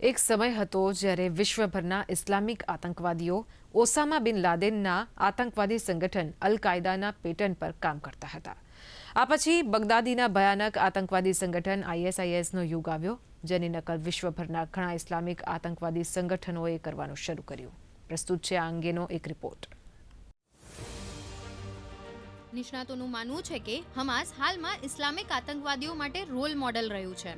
એક સમય હતો જ્યારે વિશ્વભરના ઇસ્લામિક આતંકવાદીઓ ઓસામા બિન લાદેનના આતંકવાદી સંગઠન અલ કાયદાના પેટર્ન પર કામ કરતા હતા. આ પછી બગદાદીના ભયાનક આતંકવાદી સંગઠન આઈએસઆઈએસનો યુગ આવ્યો, જેની નકલ વિશ્વભરના ઘણા ઇસ્લામિક આતંકવાદી સંગઠનોએ કરવાનું શરૂ કર્યું. પ્રસ્તુત છે આ અંગેનો એક રિપોર્ટ નિષ્ણાતોનું માનવું છે કે હમાસ હાલમાં ઇસ્લામિક આતંકવાદીઓ માટે રોલ મોડલ રહ્યું છે.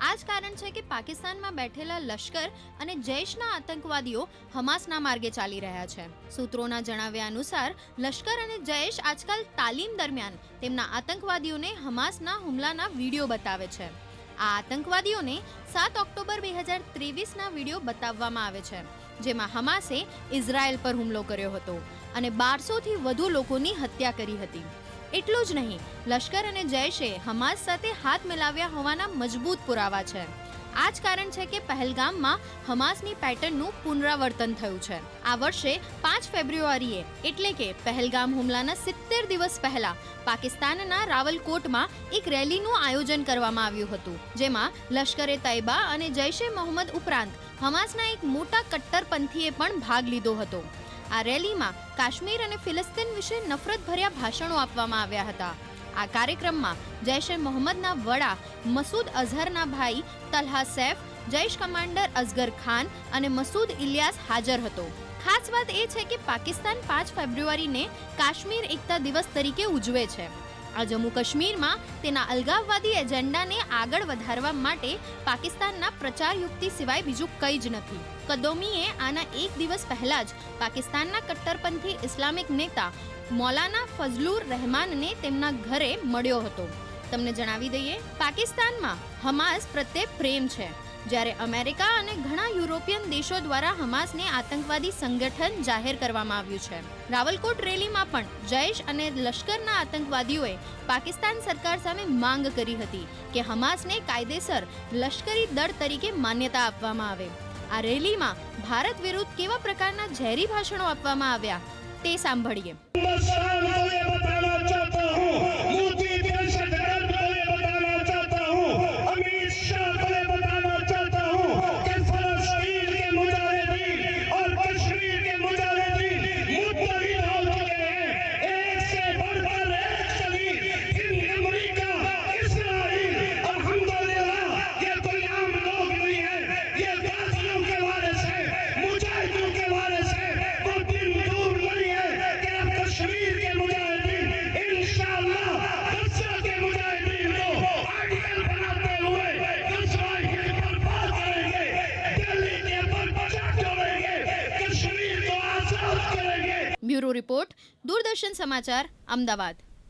આ જ કારણ છે કે પાકિસ્તાનમાં બેઠેલા લશ્કર અને જૈશના આતંકવાદીઓ હમાસના માર્ગે ચાલી રહ્યા છે. સૂત્રોના જણાવ્યા અનુસાર, લશ્કર અને જૈશ આજકાલ તાલીમ દરમિયાન તેમના આતંકવાદીઓને હમાસના હુમલાના વીડિયો બતાવે છે. આ આતંકવાદીઓને સાત ઓક્ટોબર બે હજાર ત્રેવીસના વીડિયો બતાવવામાં આવે છે. જેમાં હમાસે ઇઝરાયલ પર હુમલો કર્યો હતો અને બારસોથી વધુ લોકોની હત્યા કરી હતી. એટલું જ નહીં, લશ્કર અને જૈશે હમાસ સાથે હાથ મિલાવ્યા હોવાના મજબૂત પુરાવા છે. આ જ કારણ છે કે પહેલગામમાં હમાસની પેટર્નનું પુનરાવર્તન થયું છે. આ વર્ષે પાંચ ફેબ્રુઆરીએ, એટલે કે પહેલગામ હુમલાના સિત્તેર દિવસ પહેલા, પાકિસ્તાનના રાવલકોટમાં એક રેલીનું આયોજન કરવામાં આવ્યું હતું, જેમાં લશ્કરે તૈબા અને જૈશે મોહમ્મદ ઉપરાંત હમાસના એક મોટા કટ્ટરપંથીએ પણ ભાગ લીધો હતો. આ રેલીમાં કાશ્મીર અને ફિલિસ્તીન વિશે નફરતભર્યા ભાષણો આપવામાં આવ્યા હતા. આ કાર્યક્રમમાં જૈશે મોહમ્મદના વડા મસૂદ અઝહરના ભાઈ તલ્હા સૈફ, જૈશ કમાન્ડર અઝગર ખાન અને મસૂદ ઇલિયાસ હાજર હતો. ખાસ વાત એ છે કે પાકિસ્તાન પાંચ ફેબ્રુઆરીને કાશ્મીર એકતા દિવસ તરીકે ઉજવે છે. આ જમ્મુ કાશ્મીરમાં તેના અલગાવવાદી એજન્ડાને આગળ વધારવા માટે પાકિસ્તાનના પ્રચાર યુક્તિ સિવાય બીજું કંઈ જ નથી. કદોમીએ આના એક દિવસ પહેલા જ પાકિસ્તાનના કટ્ટરપંથી ઇસ્લામિક નેતા મૌલાના ફઝલુર રહેમાનને તેમના ઘરે મળ્યો હતો. તમને જણાવી દઈએ, પાકિસ્તાનમાં હમાસ પ્રત્યે પ્રેમ છે. જ્યારે અમેરિકા અને ઘણા યુરોપિયન દેશો દ્વારા હમાસને આતંકવાદી સંગઠન જાહેર કરવામાં આવ્યું છે. રાવલકોટ રેલીમાં પણ જૈશ અને લશ્કરના આતંકવાદીઓએ પાકિસ્તાન સરકાર સામે માંગ કરી હતી કે હમાસને કાયદેસર લશ્કરી દળ તરીકે માન્યતા આપવામાં આવે. આ રેલીમાં ભારત વિરુદ્ધ કેવા પ્રકારના ઝેરી ભાષણો આપવામાં આવ્યા તે સાંભળીએ. બ્યુરો રિપોર્ટ દૂરદર્શન સમાચાર અમદાવાદ.